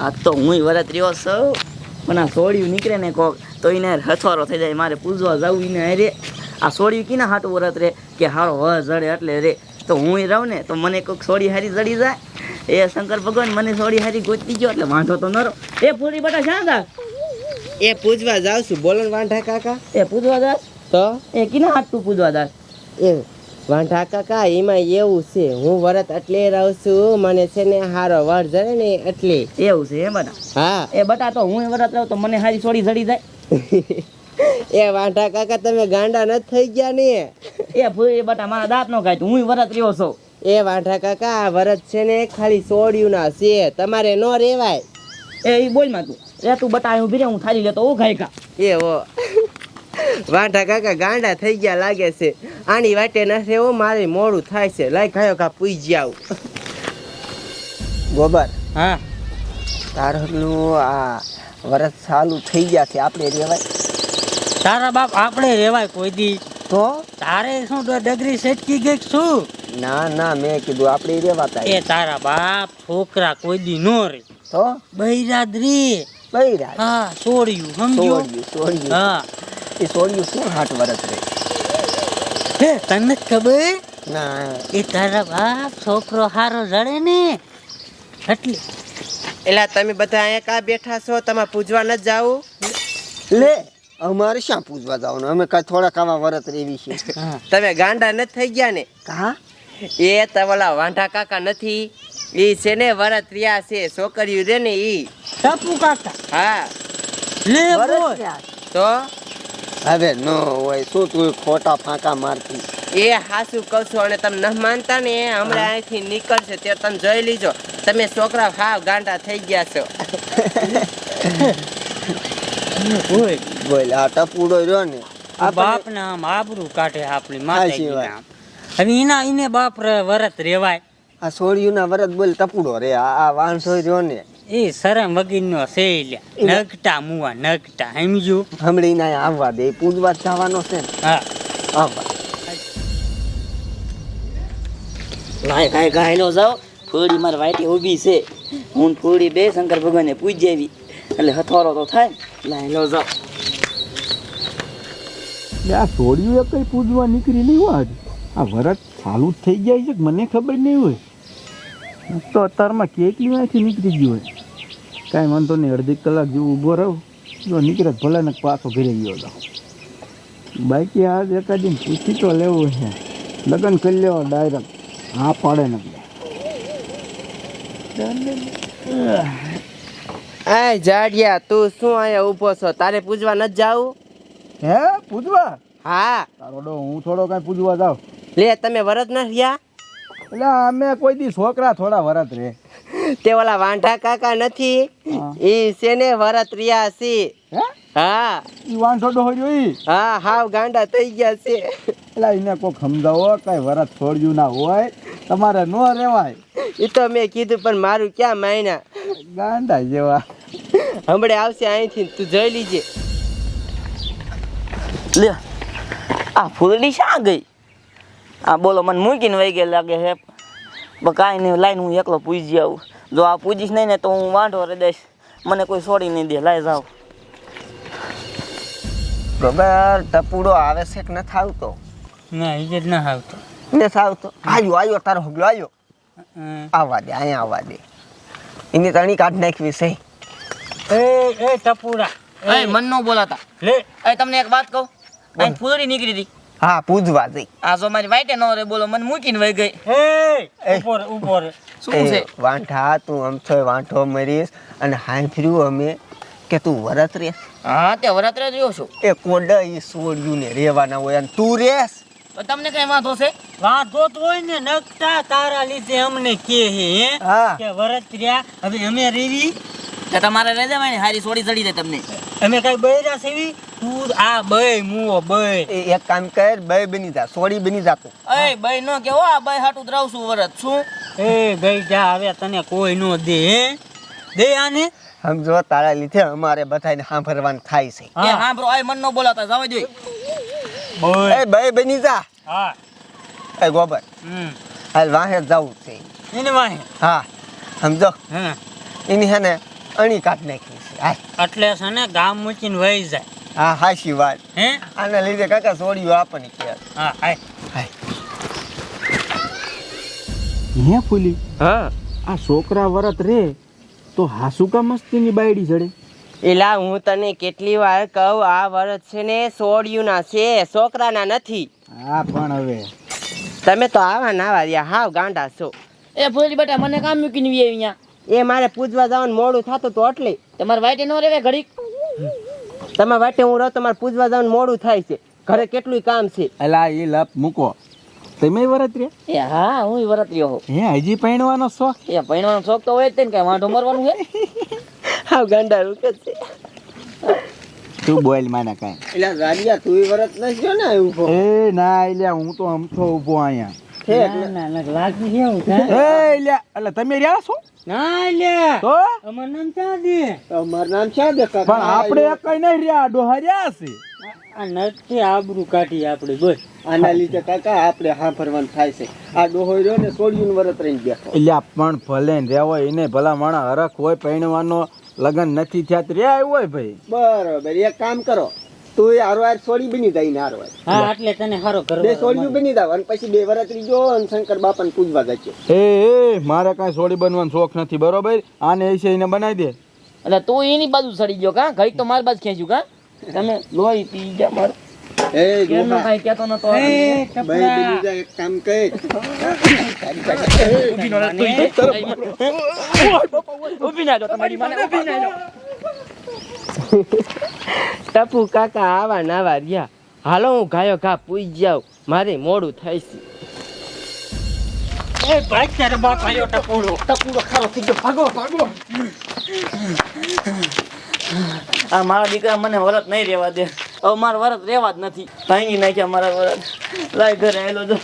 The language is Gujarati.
આ તો હું વરત રહ્યો છું. પણ આ સોળિયું નીકળે ને કોક તો એને હથવારો થઈ જાય. મારે પૂજવા જવું એને અરે આ સોળિયું કીના હાટું વરત રે કે હારો હ જડે એટલે રે. તો હું રહું ને તો મને કોઈક સોડી હારી જડી જાય. એ શંકર ભગવાન મને સોડી હારી ગોતી ગયો એટલે વાંધો તો ન રહો એ પૂરી બટા શા દા એ પૂજવા જાવ છું. બોલો વાંઢા કાકા. એ પૂજવા દાસ તો? એ કીના હાટું પૂજવા દાસ એ વાંઢા કાકા એમાં એવું છે હું વરત એટલે રહું છું મને છે ને હારો વર જડે ને એટલે. એવું છે એ બટા. હા. એ બટા તો હું વરત રહું તો મને હારી છોડી જડી જાય. એ વાંઢા કાકા તમે ગાંડા નથી થઈ ગયા ને. એ પૂરી બટા મારા દાંત નો ખાય હું વરત રહ્યો છું. એ વાંઢા કાકા આ વરત છે ને ખાલી છોડ્યું ના છે તમારે ન રેવાય. એ બોલમાં તું. એ તું બટા હું ભીરે હું થાળી લેતો હું ખાઈ ખા એવો વાંઢા કાકા ગાંડા થઈ ગયા લાગે છે. આની વાટે નથી એવું મારે મોડું થાય છે. લાઈ ખાયો કા પૂઈ જાવ ગોબર હા. તારનું આ વરસ ચાલુ થઈ ગયા છે આપણે રેવાય. તારા બાપ આપણે રેવાય કોઈ દી. તો? તારે શું ડગરી સેટકી ગઈ શું? ના ના મેં કીધું આપણે રેવાતા એ તારા બાપ છોકરા કોઈ દી નો રે. તો? બૈરાદરી. બૈરા હા છોડ્યું સમજો સોળિયું સોળિયું. હા. એ સોળિયું શું હાટ વરસ રે હે તને ખબર? ના. એ તારા બાપ છોકરો હારો જડે ને. એટલે. એલા તમે બધા અહીંયા કા બેઠા છો? તમે પૂજવા ન જાવ લે અમારે શા પૂજવા જવાનું? અમે કાંઈ થોડા કાવા વરત રેવી છે તમે ગાંડા નથી થઈ ગયા ને? કા? એ તવલા વાંઢા કાકા નથી. એ છે ને વરત રહ્યા છે. છોકરીઓ રે ને ઈ. ટપુ કાકા. હા. લે બોલ. તો? હવે ન હોય શું તું ખોટા ફાંકા મારતી? એ હાસુ કહું છું અને તમે ન માનતા ને એ હમણાં અહીંથી નીકળશે ત્યારે તમે જોઈ લીજો. તમે છોકરા હાવ ગાંડા થઈ ગયા છો. ઓય બોલ આ ટપુડો રહ્યો ને. આ બાપ ના આમ આબરૂ કાઢે આપણી માતાજી. નામ હવે એના એને બાપ રે- વરત રેવાય. આ સોળિયું ના વરત બોલ ટપુડો રે આ આ વાંસો રહ્યો ને. એ શરમ વગીરનો છે લ્યા. નગટા મુવા નગટા સમજ્યું? હમણાં ના આવવા દે પૂજવા જવાનો છે હા. આવવા. લાય કાંઈ ગાયલો જાઓ થોડી મારી વાટી ઊભી છે. હું થોડી બે શંકર ભગવાનને પૂજી આવી એટલે હથવારો તો થાય લાય લો જાઓ. આ સોડિયું એ કઈ પૂજવા નીકળી નહીં હોય આ વરત ચાલુ જ થઈ જાય છે મને ખબર નહીં હોય. તો અત્યારમાં કેટલી વાંચી નીકળી ગયું હોય. કાંઈ વાંધો નહીં અડધી કલાક જેવું ઊભો રહું. જો નીકળે ભલે ને પાછો ઘરે ગયો તો. બાકી આજ એકાદી પૂછી તો લેવું છે. લગ્ન કરી લેવા ડાયરેક્ટ હા પાડે ને આ જાડિયા તું શું અહીંયા ઊભો છો? તારે પૂજવા ન જાવું હે પૂજવા? હા. તારો હું થોડો કાંઈ પૂજવા જાઉં. લે તમે વરત ન રહ્યા? એટલે અમે કોઈ દી છોકરા થોડા વરત રે. તે ઓલા વાંઢા કાકા નથી. એ ઈ છે ને વરત રહ્યા છે? હા? ઈ વાંધો ડો હોય ઈ? હા હાવ ગાંડા થઈ ગયા છે. એટલે એને કોક સમજાવો કઈ વરત છોડ્યું ના હોય તમારે ન રહેવાય એ તો મેં કીધું પણ મારું ક્યાં માયના? ગાંડા જેવા. હમણે આવશે અહીંથી તું જોઈ લીજે. લે આ ફૂલડી શા ગઈ? આ બોલો મને મૂકીને વહી ગઈ લાગે હે. કાંઈ નહીં લાઈન હું એકલો પૂજી આવું. જો આ પૂજીશ નહીં ને તો હું વાંઢો રે દઈશ. મને કોઈ છોડી નહીં દે. લાય જાવ ગબર ટપુડો આવે છે કે નથી આવતો? ના એ જ ના આવતો. નથી આવતો? આવ્યો આવ્યો તારો હગલો આવ્યો આવવા દે અહીંયા આવવા દે. એની તણી કાઢ નાખવી છે. એ એ ટપુડા. એ. મન નો બોલાતા. લે. એ તમને એક વાત કહું? અહીં ફૂલડી નીકળી હતી. હા પૂજવા જઈ આ જો મારી વાઈટે ન રે બોલો મને મૂકીને વહી ગઈ. એ ઉપર ઉપર શું છે? વાંઢા તું આમ છો વાંઠો મરીશ. અને હાઈ ફર્યું અમે કે તું વરત રે. હા તે વરાત્રે રહ્યો છું. એ કોડ એ સોડ્યું ને રેવાના હોય અને તું રેસ. તો તમને કઈ વાંધો છે? વાંધો તો હોય ને નકટા તારા લીધે અમને કે હે કે વરત રહ્યા. હવે અમે રેવી. તો તમારે રહી જવાય ને હારી સોડી ચડી જાય તમને. અમે કઈ બૈરા સેવી તું આ બય મુઓ બય એ એક કામ કર બે બની જા સોડી બની જા તું. એ ભાઈ નો કેવો આ ભાઈ હાટું દ્રાવ છું વરત. શું? એ ગઈ જા હવે તને કોઈ નો દે હે? દે આને. સમજો તારા લીધે અમારે બધાને સાંભળવાનું થાય છે. એ હા બ્રો આ મન નો બોલાતા જાવ જોઈએ બોય એ ભાઈ બની જા. હા. એ ગોબર હમ. હાલ વાહે જાવું છે. એને વાહે? હા સમજો હા. એની હે ને અણી કાઢ નાખી છે. હાય એટલે છે ને ગામ મૂકીને વહી જાય. હા હાશી વાત. હે? આના લીધે કાકા છોડ્યું આપણને કે હા હાય. હે ફૂલી? હા. આ છોકરા વરત રે તો હાસુકા મસ્તીની બાયડી જડે? એલા હું તને કેટલી વાર કહું આ વરત છે ને સોડિયુંના છે છોકરાના નથી. હા પણ હવે. તમે તો આવા ના રહ્યા હાવ ગાંડા છો. એ ફૂલી બેટા મને કામ મૂકીને વી અહીંયા. એ મારે પૂજવા જવાનું મોડું થતું તો એટલે. તમારે વાટે ન રહેવે ઘડીક? તમારા વાટે હું રહું તમારે પૂજવા જવાનું મોડું થાય છે. ઘરે કેટલું કામ છે. અલા એ લપ મૂકો. તમે વરત રે એ હા હું વરત રહ્યો હોઉં. હે હજી પૈણવાનો શોખ? એ પૈણવાનો શોખ તો હોય જ ને કઈ વાંઢો મરવાનું છે હા ગાંડા રૂકે છે. તું બોલ માને કાઈ. એટલે ગાડિયા તું વરત નથી જો ને ઊભો એ ના એલા હું તો અમથો ઊભો અહીંયા. ના ના ના લાગી છે એ એલા એટલે તમે રહ્યા છો? ના લે તો? અમાર નામ ચા દે અમારું નામ છે દે પણ આપણે કઈ નહીં રહ્યા ડોહા છે. આ નથી આબરૂ કાઢી આપણે બોલ. આના લીધે કાકા આપણે હા ફરવાનું થાય છે. આ ડોહો રહ્યો ને સોડિયું વરત રહી ગયા એટલે પણ ભલે ને રહેવો એને ભલા માણા હરખ હોય પૈણવાનો લગન નથી થયા રહ્યા હોય ભાઈ. બરોબર એક કામ કરો. તું એ હારો હાર સોળી બની જાય ને હારો હા એટલે તને સારો બે ઘર બની જાવ અને પછી બે વરત જો અને શંકર બાપાને પૂજવા જજો એ એ મારે કાંઈ સોળી બનવાનો શોખ નથી બરોબર? આને એ છે એને બનાવી દે. એટલે તું એની બાજુ સડી ગયો કા? ઘડીક તો મારી બાજુ ખેંચ્યું કા? તમે લોહી પી ગયા માર. એ કેમનો ગોપા, કેતો નતો બે બની જાય એક કામ કહે ઊભી ના જો તમારી માને ઊભી ના જો ટપુ કાકા આવા નાવા રહ્યા. હાલો હું ગાયો ઘા પૂઈ જાઉં. મારે મોડું થાય છે. એ ભાઈ તારે બાપ આવ્યો ટકોરો ટકુડો ખારો થઈ ગયો. ભાગો ભાગો. આ મારા દીકરા મને વરત નહીં રહેવા દે. હવે મારા વરત રહેવા જ નથી. ભાંગી નાખ્યા મારા વરત. લાય ઘરે આવેલો જો.